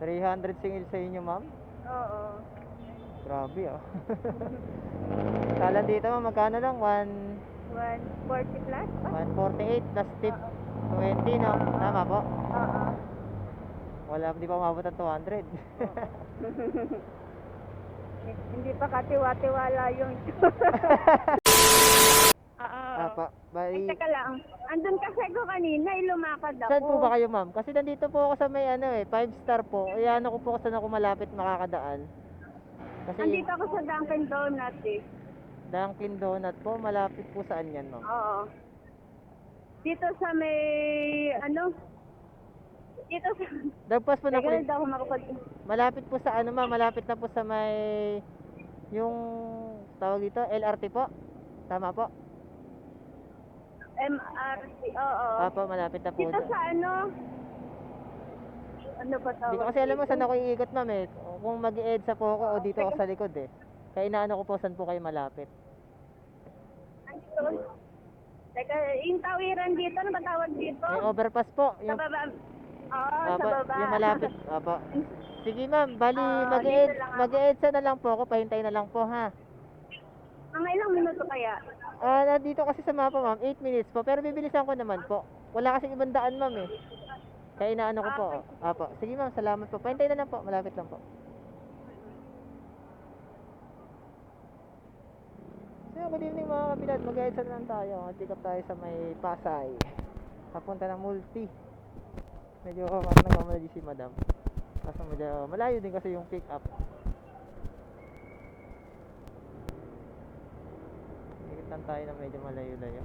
300 singil sa inyo, ma'am? Oo. Grabe, ah. Kala dito, ma'am, magkano lang? 1, 140 plus? ba? 148 plus tip 20, no? Tama po? Oo. Wala, di pa umabot ng 200. Hindi pa katiwa-tiwala yung Oo. Apa, Ay, bali... teka lang. Andun kasi ako kanina, eh, lumakad ako. Saan po ba kayo, ma'am? Kasi nandito po ako sa may ano eh, 5 star po. Eh, ano ko po kung saan ako malapit makakadaan. Kasi Andito ako sa Dunkin' Donuts eh. Dunkin Donut po, malapit po saan yan, ma'am? Oo. Dito sa may, ano? Dito sa... Dagpas po na po, Teka, hindi ako makapag... malapit po sa ano, ma'am, malapit na po sa may, yung, tawag dito, LRT po? Tama po? MRT, oo. Opo, malapit na po. Dito sa ano? Ano ba tawag? Ko kasi alam mo dito? saan ako iikot, ma'am eh. Kung mag-EDSA po ako o dito ako sa likod eh. Kaya inaano ko po saan po kayo malapit. Andito. Teka, yung tawiran dito, ano ba tawag dito? May overpass po. Sa Yung, baba. Oo, sa baba. yung malapit. Opo. Sige ma'am, bali Ah, dito ako. mag-EDSA na lang po ako, pahintay na lang po ha. Mga ilang minuto kaya? Ah, nandito kasi sa mapa ma'am, 8 minutes po, pero bibilisan ko naman po. Wala kasi ibang daan ma'am eh. Kaya inaano ko po. Opo. Sige ma'am, salamat po. Pahintay na lang po, malapit lang po. So, good evening mga kabilad. Mag-EDSA na lang tayo. Pick up tayo sa may Pasay. Papunta ng Multi. Medyo parang nagmamadali si madam. Kaso medyo malayo din kasi yung pick up. Lang tayo na medyo malayo-layo.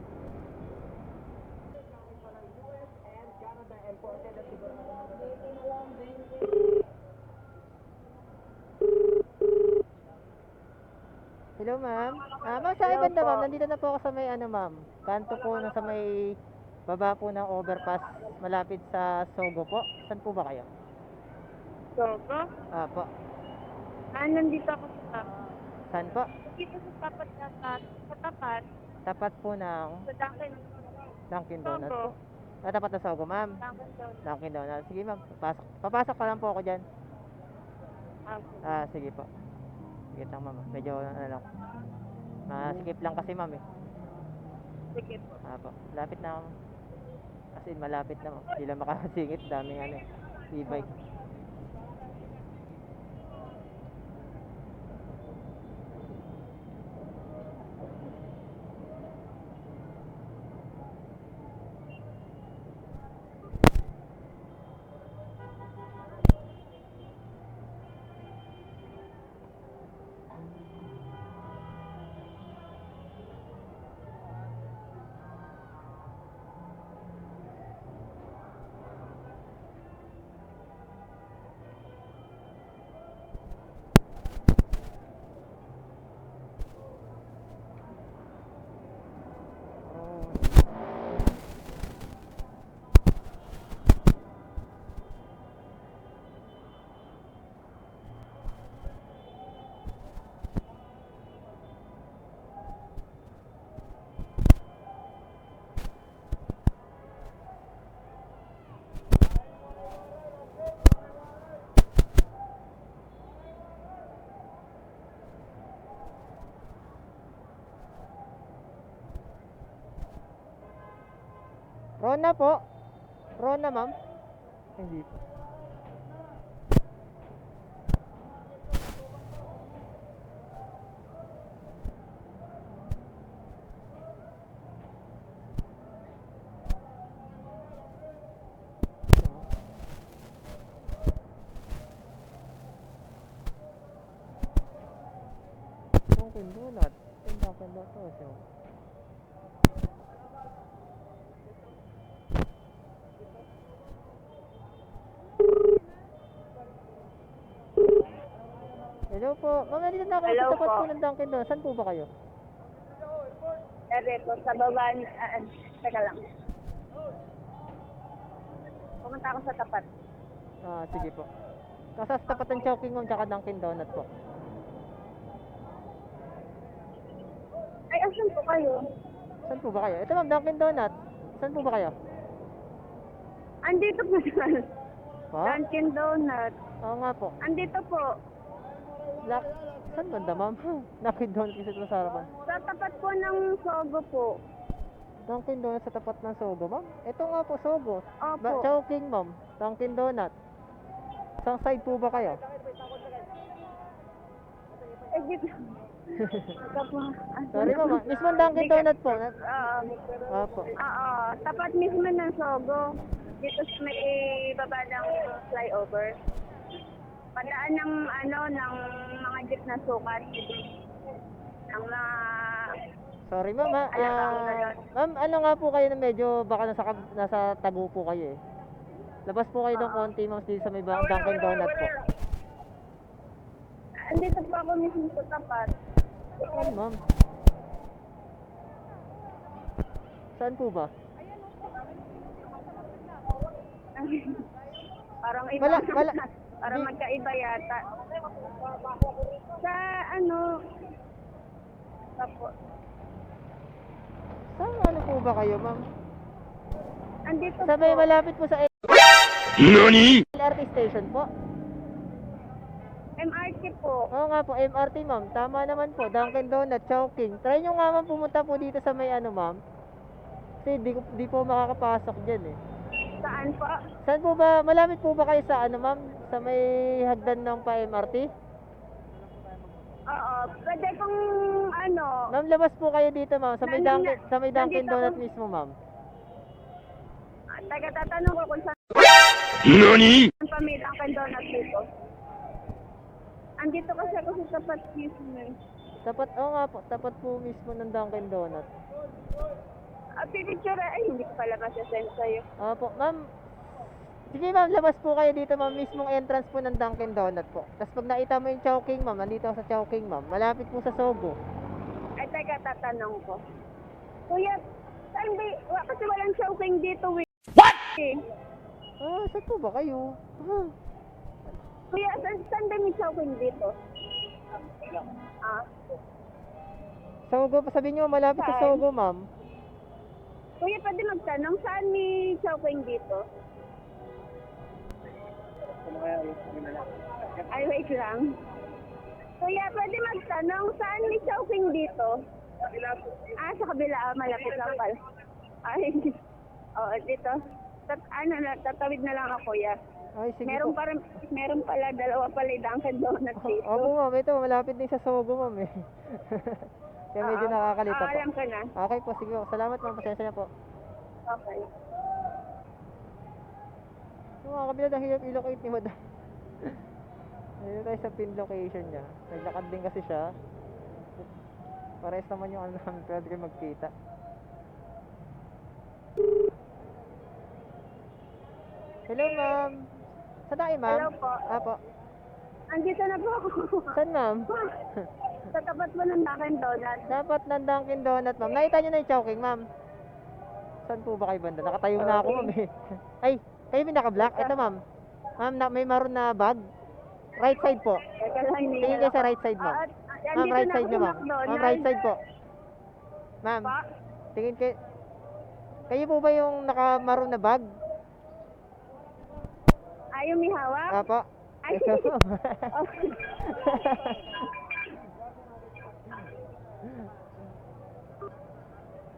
Hello ma'am. Ah, ma'am, sa ibanda ma'am, nandito na po ako sa may ano ma'am. Kanto po na sa may baba po ng overpass malapit sa Sogo po. Saan po ba kayo? Sogo? Ah, po. Ah, nandito ako sa Saan po? Dito sa tapat na sa tapat, Tapat po ng sa Dunkin' Dunkin Donuts po. Sogo. Ah, tapat na Sogo ma'am. Dunkin' Donuts. Dunkin Donuts. Sige ma'am, papasok. Papasok ka lang po ako dyan. Ah, Ah, sige po. Sige lang ma'am. Medyo ano lang. Masikip lang kasi ma'am eh. sige po. Ah, po. Lapit na ako. As in, malapit na. Hindi lang makasingit. Daming ano eh. E-bike. Rona po. Rona, ma'am. Hindi po. Donut. So, Hello po. Ma'am, nandito na ako Hello sa tapat po. po ng Dunkin Donut. Saan po ba kayo? Ere po, sa baba, ni- ah, ah, teka lang. Pumunta ako sa tapat. Ah, sige po. Nasa sa tapat ng Chowking Ma'am tsaka Dunkin Donut po. Ay, asan po kayo? Saan po ba kayo? Ito ma'am, Dunkin Donut. Saan po ba kayo? Andito po sa... Pa? Dunkin Donut. Oo nga po. Andito po. Lock. Saan banda, ma'am? Nakid doon kasi ito sa harapan. Sa tapat po ng Sogo po. Dunkin Donut sa tapat ng Sogo, ma'am? Ito nga po, Sogo. Ba Opo. Chowking, ma'am. Dunkin Donut. Saan side po ba kayo? Eh. Ah, Sorry, ma'am. ah. Mismo Dunkin Donut po. Na- Oo. Opo. Oo. Tapat mismo ng Sogo. Dito sa may baba ng flyover. Padaan ng ano, ng mga jeep na sukat. Ng mga... Sorry, ma'am. ha. Ah, ma'am, ano nga po kayo na medyo baka nasa, nasa tago po kayo eh. Labas po kayo ng konti, ma'am, dito sa may ba- Dunkin Donut po. Andito po ako mismo sa tapat. Saan, ma'am? Saan po ba? Parang iba. Wala- wala. Parang Di- magkaiba yata. Sa ano... Tapo. Saan ano po ba kayo, ma'am? Andito Sa may po. malapit po sa NANI LRT station po. MRT po. Oo nga po, MRT ma'am. Tama naman po, Dunkin Donut, Chowking. Try nyo nga ma'am pumunta po dito sa may ano ma'am. Kasi di, ko- di po makakapasok dyan eh. Saan po? Saan po ba, malamit po ba kayo sa ano ma'am? Sa may hagdan ng pa MRT? Oo. Pwede kong ano... Ma'am, labas po kayo dito ma'am. Sa may Nandun Dunkin, sa may Dunkin nandito Donut ako. mismo ma'am. ah, Taga tatanong ko kung saan NANI ang pamilyang kan donut dito. Andito kasi ako sa tapat mismo. eh. Tapat, oo nga po, tapat po mismo ng Dunkin Donut. Ah, picture ay hindi ko pala masasend sa'yo. Opo, ma'am. Sige ma'am, labas po kayo dito ma'am, mismong entrance po ng Dunkin Donut po. Tapos pag nakita mo yung Chowking ma'am, nandito sa Chowking ma'am. Malapit po sa Sogo. Ay, teka, tatanong ko. Kuya, saan ba, wa, kasi walang shopping dito, eh. What? Ah, saan po ba kayo? Ah, Kuya, saan, saan ba may shopping dito? Ah, Sogo, sabihin nyo malapit sa Saan? Sogo ma'am. kuya, pwede magtanong, saan may shopping dito? Ay, wait lang. Kuya, pwede magtanong, saan may shopping dito? Ah, sa kabila, ah, malapit lang pala. Ay, oo, dito. Tat, ano na, tatawid na lang ako, kuya. Ay, sige Meron po. pa rin, meron pala, dalawa pala yung Dunkin Donuts dito. Opo ma'am, ito malapit din sa Sogo ma'am eh. Kaya medyo Oo. nakakalito Ah, po. alam ko na. Okay po, sige po. Salamat ma'am, pasensya na po. Okay. Yung mga kabilad, ang hirap i-locate ni madam. Ayun tayo sa pin location niya. Naglakad din kasi siya. Pares naman yung ano namin, pwede kayo magkita. Hello ma'am. Saan tayo ma'am? Hello po. Apo. Andito na po ako. Saan ma'am? Sa tapat mo ng Dunkin Donuts. Dapat ng Dunkin Donut ma'am. Nakita niyo na yung Chowking ma'am. Saan po ba kayo banda? Nakatayo na ako ma'am eh. Ay, kayo may naka-black? Ito ma'am. Ma'am, na, may maroon na bag. Right side po. Teka lang, hindi Tingin kayo sa right side ma'am. Ah, at- Ma'am, andito right na side ako niyo ma'am. Ma'am, right side po. Ma'am, Pa? tingin kayo. Kayo po ba yung naka-maroon na bag? Ayaw may hawak? Apo. Ay.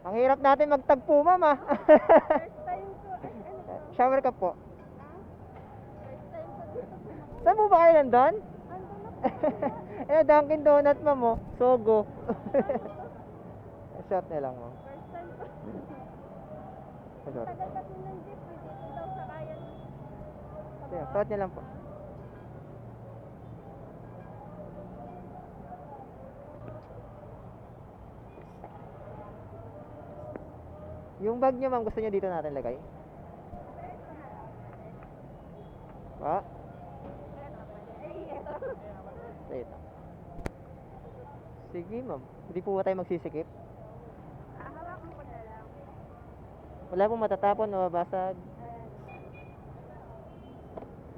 Ang hirap natin magtagpo, ma'am ah. Shower ka po. Saan po ba kayo nandun? eh, Dunkin Donut, ma'am oh. Sogo. Shot na lang, ma'am. Sorry. Yeah, shot niya lang po. Yung bag niyo, ma'am, gusto niyo dito natin lagay? Pa? Wait. Sige, ma'am. Hindi po ba tayo magsisikip? Wala pong matatapon o mabasag.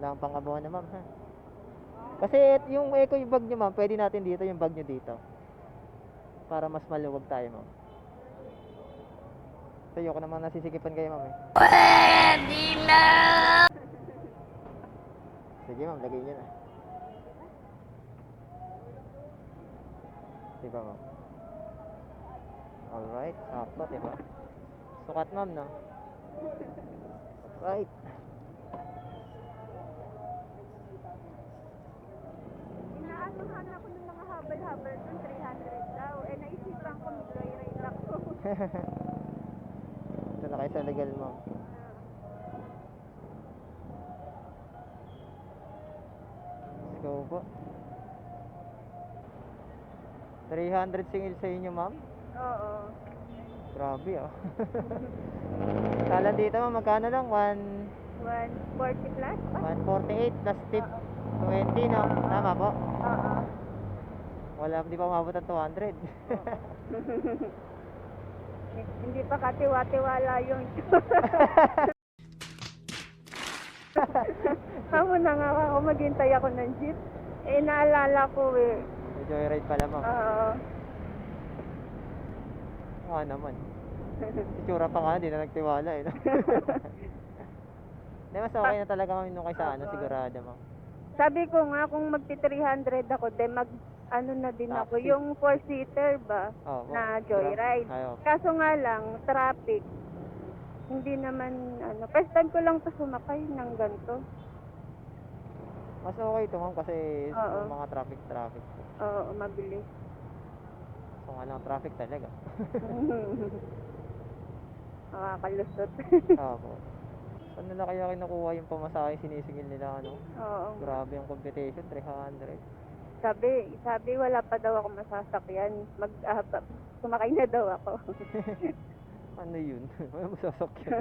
Wala kang pangabuhan na, ma'am, ha? Kasi yung eco yung bag niyo, ma'am, pwede natin dito yung bag niyo dito. Para mas maluwag tayo, ma'am. Sa iyo ko naman nasisikipan kayo, ma'am, eh. Sige ma'am, lagay niyo na. Diba ma'am? Alright, sakto, diba? Sukat ma'am, no? Right. Inaanuhan ako ng mga habal-habal ng 300 daw. Eh, naisipan ko mag-joyride ako. Ito na kayo sa legal ma'am. Let's go po. 300 singil sa inyo ma'am? Oo. Grabe ah. Kala dito ma'am, magkano lang? 1, 140 plus? Ba? 148 plus tip 20 no? Tama po? Oo. Wala, di pa umabot ng 200. Hindi pa katiwa-tiwala yung Kamu na nga ako, maghintay ako ng jeep. Eh, naalala ko eh. Joyride pala ma'am. Oo. Ah naman. Itsura pa nga, di na nagtiwala eh. no? Hindi, mas okay na talaga ma'am nung kaysa ano, sigurado ma'am. Sabi ko nga, kung magti 300 ako, de mag, ano na din ako, Taxi. yung 4-seater ba, Oo. na joyride. Ayaw. Kaso nga lang, traffic. Hindi naman, ano, first time ko lang to sumakay ng ganito. Mas okay ito ma'am kasi Oo. sa mga traffic-traffic. Oo, mabilis. So nga lang traffic talaga. Nakakalusot. Oo po. Saan nila kaya kinukuha yung pamasahe sinisingil nila ano? Oo. Grabe yung competition, 300. Sabi, sabi wala pa daw ako masasakyan. Mag, ah, pa- sumakay na daw ako. Ano yun? Ano masasakyan?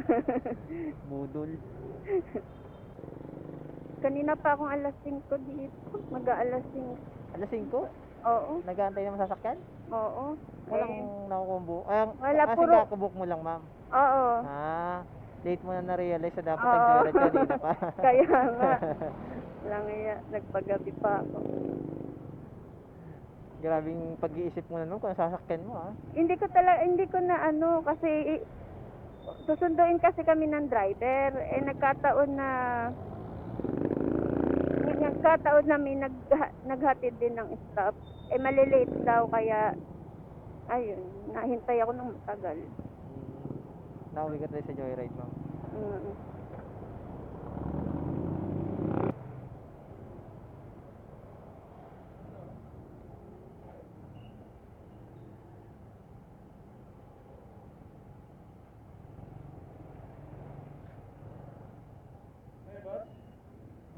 Budol. Kanina pa akong alas 5 dito. Mag-aalas 5. Alas 5? Oo, Nag-aantay na masasakyan? oo. Walang Eh, nakukumbu. Ay, ang, Wala, kasi puro- kakabuk mo lang ma'am. oo. Ah, late mo na na-realize na dapat Oo. nag-joyride kanina pa. Kaya nga. Lang iya, nagpagabi pa ako. Grabing pag-iisip mo na nun kung sasakyan mo ah. Hindi ko talaga, hindi ko na ano, kasi i- susunduin kasi kami ng driver. Eh, nagkataon na, nagkataon na may nag, naghatid din ng stop. Eh, malilate daw, kaya, ayun, nahintay ako ng matagal. Hmm. Nauwi ka tayo sa joyride ma'am. Mm.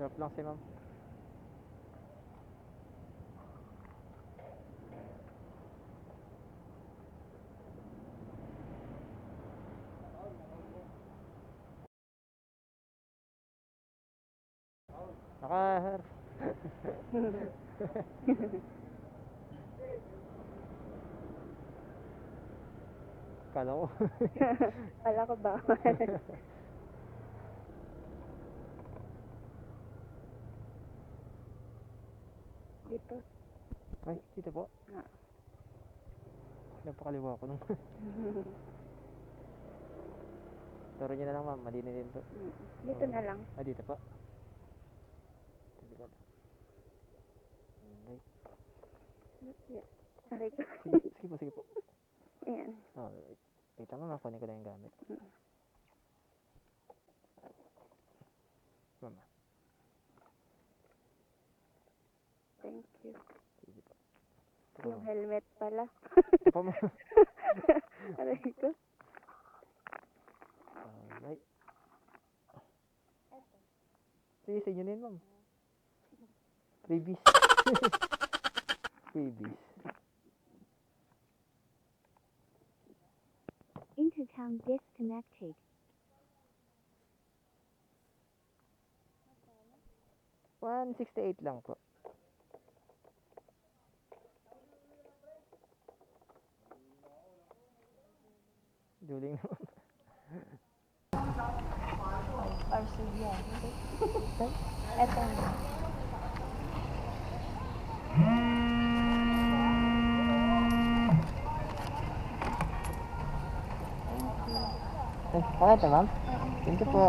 Drop lang si ma'am. Naka... Kala ko. Kala ko ba? Dito. Ay, dito po. Ah. Napakaliwa ko nung. Turo niyo na lang ma'am, malinis din to. Dito na lang. Ah, dito po. Dito po. Okay. Aray ko. Sige, sige po, sige po. Ayan. Oh, wait. Lang ma'am, kunin ko lang yung gamit. Mama, Thank you. sige po. Yung helmet pala. Ito po ma'am. Aray ko. Alright. Sige, sa inyo na yun ma'am. Freebies. Freebies. Intercom disconnected. One sixty-eight lang po. Duling naman. Parcel yan. Eto. Ay, pakita ma'am. Thank you po.